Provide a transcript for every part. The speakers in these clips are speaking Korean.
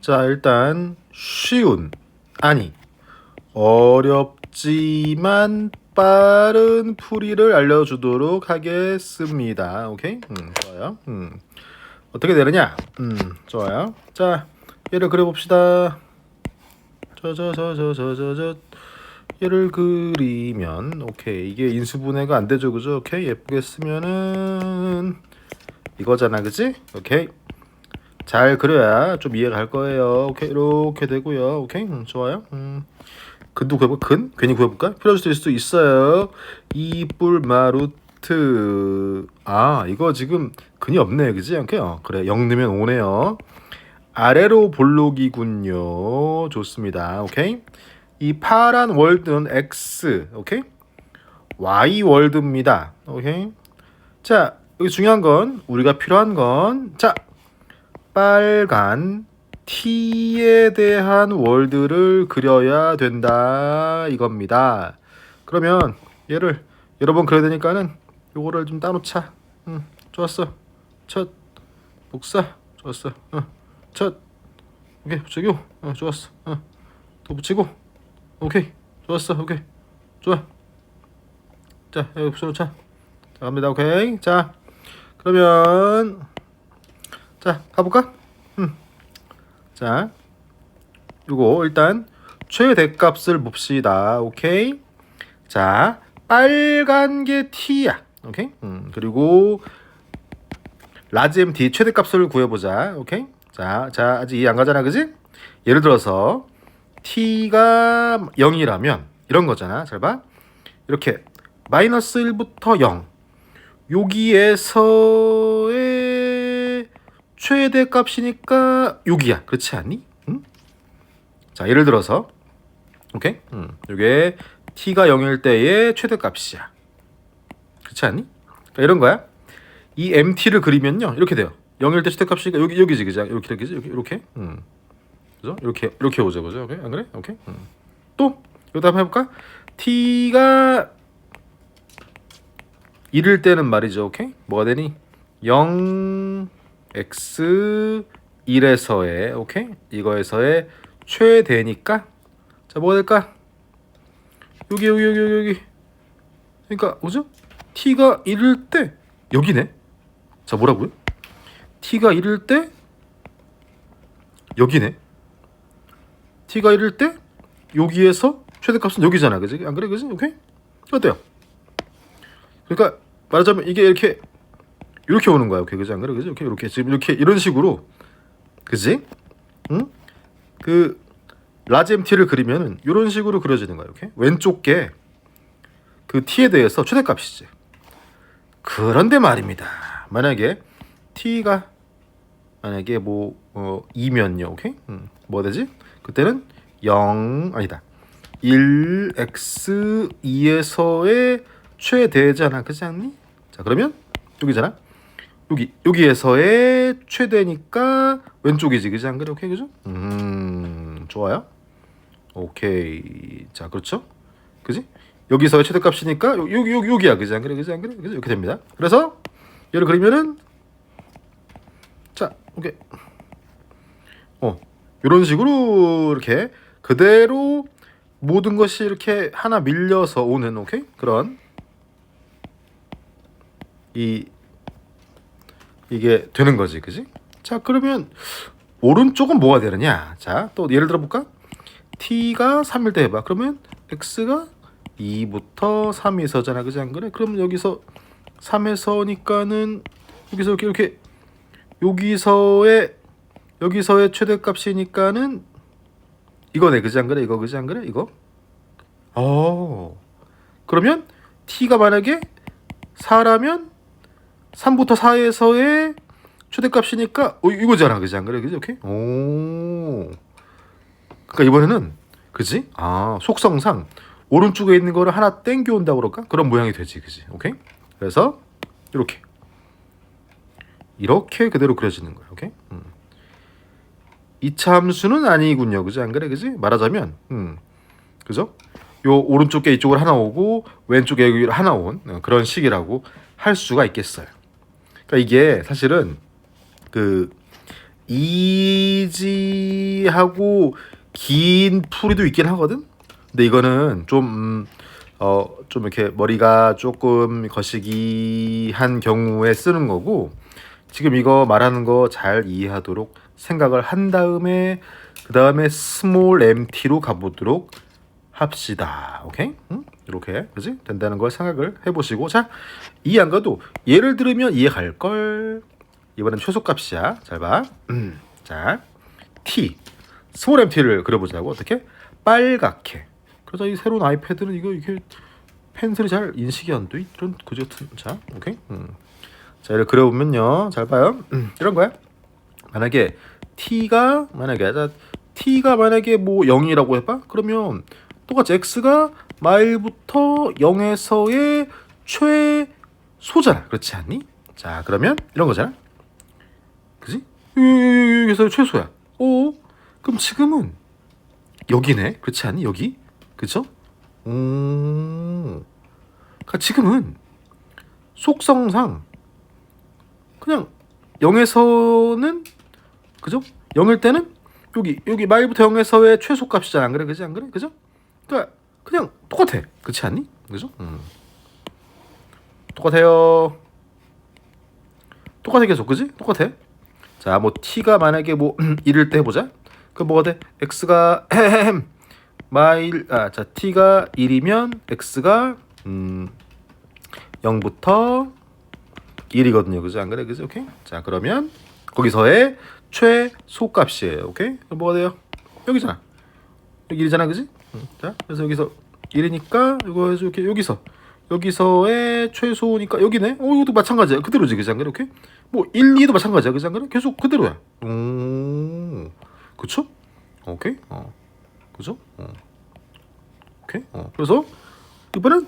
자, 일단 쉬운 아니 어렵지만 빠른 풀이를 알려주도록 하겠습니다. 오케이? 음, 좋아요. 음, 어떻게 되느냐? 음, 좋아요. 자, 얘를 그려봅시다. 저 저 저 저 저 저 저 얘를 그리면 오케이 이게 인수분해가 안 되죠 그죠 오케이 예쁘게 쓰면은 이거잖아 그지 오케이 잘 그려야 좀 이해가 갈 거예요. 오케이 이렇게 되고요. 오케이 음, 좋아요. 음. 근도 구해볼 근? 괜히 구해볼까? 풀어줄 수도 있어요. 이뿔 마루트. 아 이거 지금 근이 없네. 그지? 어, 그래 0 넣으면 5네요. 아래로 볼록이군요. 좋습니다. 오케이. 이 파란 월드는 X, 오케이? Y 월드입니다. 오케이? 자, 여기 중요한 건 우리가 필요한 건 자, 빨간 T에 대한 월드를 그려야 된다 이겁니다. 그러면 얘를 여러 번 그려야 되니까는 요거를 좀 따놓자. 응, 좋았어. 첫 복사 좋았어. 응, 첫 오케이 붙이고, 어, 좋았어. 어, 또 붙이고. 오케이 좋았어 오케이 좋아 자 여기 붙여놓자 자 갑니다 오케이 자 그러면 자 가볼까? 음자 요거 일단 최대값을 봅시다. 오케이? 자 빨간 게 t야. 오케이? 음 그리고 라지 mt 최대값을 구해보자. 오케이? 자 자 아직 이해 안 가잖아 그지? 예를 들어서 t가 0이라면 이런 거잖아. 잘 봐. 이렇게 마이너스 1부터 0. 여기에서의 최대 값이니까 여기야. 그렇지 않니? 응? 자, 예를 들어서 오케이? 음. 요게 t가 0일 때의 최대 값이야. 그렇지 않니? 그러니까 이런 거야. 이 mt를 그리면요. 이렇게 돼요. 0일 때 최대 값이니까 여기 여기지 그죠? 이렇게 이렇게 이렇게. 음. 그죠? 이렇게 이렇게 오죠, 그죠? 오케이? 안 그래? 오케이. 음. 또 여기다 한번 해볼까? t가 1일 때는 말이죠, 오케이? 뭐가 되니? 0 x 1에서의 오케이? 이거에서의 최대니까 자 뭐가 될까? 여기 여기 여기 여기 그러니까 뭐죠? t가 1일 때 여기네. 자 뭐라고요? t가 1일 때 여기네. t가 1일 때 여기에서 최대값은 여기잖아, 그지? 안 그래, 그지? 오케이? 어때요? 그러니까 말하자면 이게 이렇게 이렇게 오는 거야, 그지? 안 그래, 그지? 오케이, 이렇게 지금 이렇게 이런 식으로, 그지? 응? 그 라지 MT를 그리면은 이런 식으로 그려지는 거야, 오케이? 왼쪽 게 그 t에 대해서 최대값이지. 그런데 말입니다. 만약에 t가 만약에 뭐 어, 2면요, 오케이? 음, 뭐 되지? 그때는 0 아니다. 1x 2에서의 최대잖아. 그렇지 않니? 자, 그러면 여기잖아. 여기 여기에서의 최대니까 왼쪽이지. 그지 안 그래? 오케이. 그죠? 음. 좋아요. 오케이. 자, 그렇죠? 그지? 여기서의 최대값이니까 여기 여기 여기 여기야. 그지 안 그래? 그지 안 그래? 그지? 이렇게 됩니다. 그래서 얘를 그리면은 자, 오케이. 어. 이런 식으로 이렇게 그대로 모든 것이 이렇게 하나 밀려서 오는 오케이 그런 이 이게 되는 거지 그지? 자 그러면 오른쪽은 뭐가 되느냐? 자 또 예를 들어 볼까? t가 3일 때 해봐. 그러면 x가 2부터 3에서잖아 그지? 안 그래? 그럼 여기서 3에서니까는 여기서 이렇게 이렇게. 여기서의 여기서의 최대값이니까는 이거네 그지? 안 그래? 이거 그지? 안 그래? 이거? 어. 그러면 t가 만약에 4라면 3부터 4에서의 최대값이니까 어 이거잖아 그지 안 그래 그지 오케이 오 그러니까 이번에는 그지 아 속성상 오른쪽에 있는 거를 하나 땡겨 온다 그럴까 그런 모양이 되지 그지 오케이 그래서 이렇게 이렇게 그대로 그려지는 거야 오케이 음. 이차 함수는 아니군요. 그지? 안 그래? 그지? 말하자면 음. 그죠? 요 오른쪽 게 이쪽으로 하나 오고 왼쪽에 하나 온 어, 그런 식이라고 할 수가 있겠어요. 그러니까 이게 사실은 그 이지 하고 긴 풀이도 있긴 하거든. 근데 이거는 좀 음, 어, 좀 이렇게 머리가 조금 거시기한 경우에 쓰는 거고 지금 이거 말하는 거 잘 이해하도록 생각을 한 다음에 그 다음에 스몰 MT로 가보도록 합시다. 오케이? 응? 이렇게 그지? 된다는 걸 생각을 해보시고 자 이해 안 가도 예를 들으면 이해갈 걸. 이번엔 최소값이야. 잘 봐. 음, 자 T 스몰 MT를 그려보자고 어떻게? 빨갛게. 그래서 이 새로운 아이패드는 이거 이게 펜슬이 잘 인식이 안 돼. 이런 그지 같은 자 오케이. 음. 자 이렇게 그려보면요. 잘 봐요. 음, 이런 거야. 만약에 t가 만약에 자, t가 만약에 뭐 0이라고 해봐 그러면 똑같이 x가 마일부터 0에서의 최소잖아 그렇지 않니? 자 그러면 이런 거잖아 그지? 여기서 최소야 오 그럼 지금은 여기네 그렇지 않니? 여기 그쵸? 오 그러니까 지금은 속성상 그냥 0에서는 그죠? 0일 때는 여기 여기 마일부터 0에서의 최소값이잖아 안 그래 그지 안 그래 그죠? 그러니까 그냥 똑같아 그렇지 않니? 그죠? 음. 똑같아요 똑같아 계속 그지? 똑같아 자 뭐 t가 만약에 뭐 1일 때 해보자 그럼 뭐가 돼? x가 마일 아자 t가 1이면 x가 음 0부터 1이거든요. 그죠? 안 그래? 그죠? 오케이? 자, 그러면 거기서의 최소값이에요. 오케이? 뭐가 돼요? 여기잖아. 여기 1이잖아. 그지? 응. 자, 그래서 여기서 1이니까 이거 해서 이렇게 여기서 여기서의 최소니까 여기네. 어, 이것도 마찬가지야. 그대로지. 그지? 안 그래? 오케이? 뭐 1, 2도 마찬가지야. 그지? 안 그래? 계속 그대로야. 오. 그쵸? 오케이? 어. 그죠? 어. 오케이? 어. 그래서 이번엔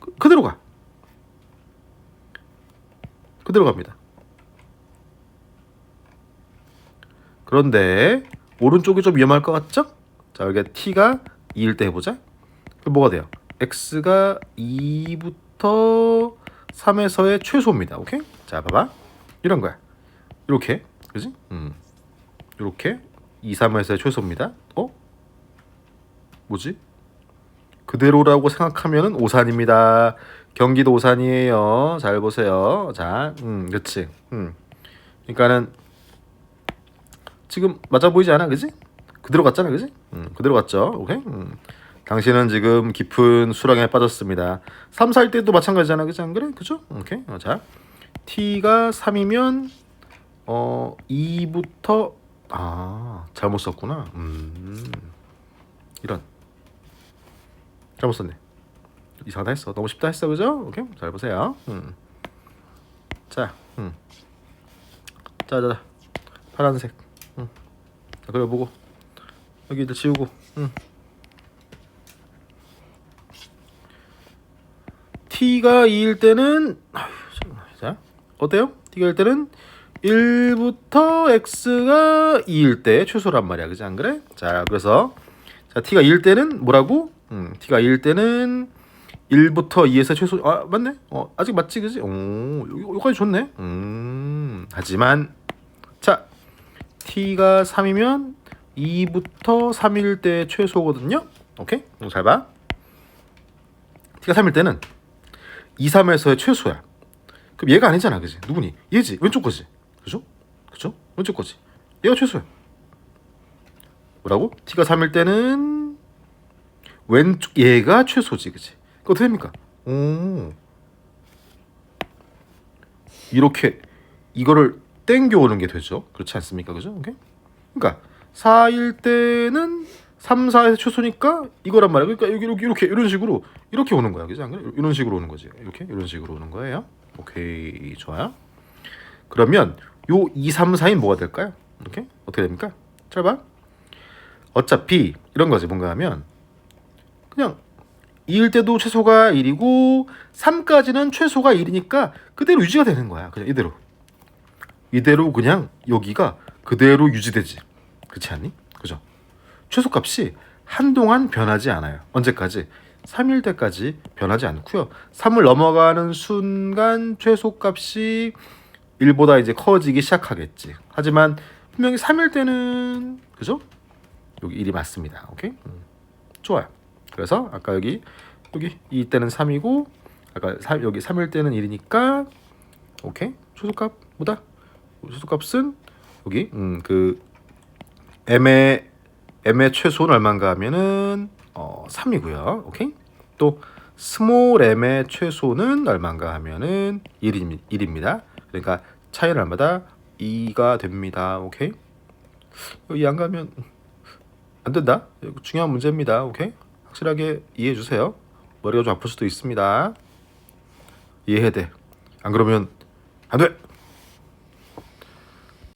그, 그대로 가. 그대로 갑니다. 그런데 오른쪽이 좀 위험할 것 같죠? 자 여기 t가 2일 때 해보자. 뭐가 돼요? x가 2부터 3에서의 최소입니다. 오케이? 자 봐봐. 이런 거야. 이렇게 그지? 음. 이렇게 2, 3에서의 최소입니다. 어? 뭐지? 그대로라고 생각하면은 오산입니다. 경기도 오산이에요. 잘 보세요. 자, 음, 그렇지. 음. 그러니까는 지금 맞아 보이지 않아, 그지? 그대로 갔잖아, 그지? 음, 그대로 갔죠. 오케이. 음. 당신은 지금 깊은 수렁에 빠졌습니다. 3, 4일 때도 마찬가지잖아, 그지? 안 그래? 그죠? 오케이. 어, 자, t가 3이면 어 2부터 아 잘못 썼구나. 음, 이런 잘못 썼네. 이상하다 했어. 너무 쉽다 했어, 그죠? 오케이, 잘 보세요. 음. 자, 음. 자, 자, 자, 파란색. 음. 자, 그려보고 여기 이제 지우고. 음. t가 2일 때는 어때요? t가 2일 때는 1부터 x가 2일 때 최소란 말이야, 그지 안 그래? 자, 그래서 자 t가 2일 때는 뭐라고? 음, t가 2일 때는 1부터 2에서 최소 아 맞네 어 아직 맞지 그지 오 요- 요까지 좋네 음 하지만 자 t가 3이면 2부터 3일 때 최소거든요. 오케이? 이거 잘봐. t가 3일 때는 2, 3에서의 최소야. 그럼 얘가 아니잖아 그지? 누구니? 얘지. 왼쪽 거지. 그죠? 그죠? 왼쪽 거지. 얘가 최소야. 뭐라고? t가 3일 때는 왼쪽 얘가 최소지 그지? 그 어떻게 됩니까? 오. 이렇게 이거를 땡겨 오는 게 되죠. 그렇지 않습니까? 그죠? 오케이? 그러니까 4일 때는 3, 4에서 최소니까 이거란 말이야. 그러니까 이렇게 이렇게 이런 식으로 이렇게 오는 거야. 그지? 안 그래? 이런 식으로 오는 거지. 이렇게 이런 식으로 오는 거예요. 오케이. 좋아요. 그러면 요 2, 3, 4인 뭐가 될까요? 이렇게 어떻게 됩니까? 잘 봐. 어차피 이런 거지. 뭔가 하면 그냥 2일 때도 최소가 1이고 3까지는 최소가 1이니까 그대로 유지가 되는 거야. 그냥 이대로. 이대로 그냥 여기가 그대로 유지되지. 그렇지 않니? 그죠? 최소값이 한동안 변하지 않아요. 언제까지? 3일 때까지 변하지 않고요. 3을 넘어가는 순간 최소값이 1보다 이제 커지기 시작하겠지. 하지만 분명히 3일 때는 그죠? 여기 1이 맞습니다. 오케이? 음. 좋아요. 그래서 아까 여기 여기 2 때는 3이고 아까 3, 여기 3일 때는 1이니까 오케이? 초소값 뭐다? 초소값은 여기 음, 그 m의 m의 최소는 얼마인가 하면은 어, 3이고요. 오케이? 또 스몰 m의 최소는 얼마인가 하면은 1이, 1입니다. 그러니까 차이는 얼마다? 2가 됩니다. 오케이? 여기 안 가면 안 된다. 중요한 문제입니다. 오케이? 확실하게 이해해 주세요. 머리가 좀 아플 수도 있습니다. 이해해야 돼. 안 그러면 안 돼.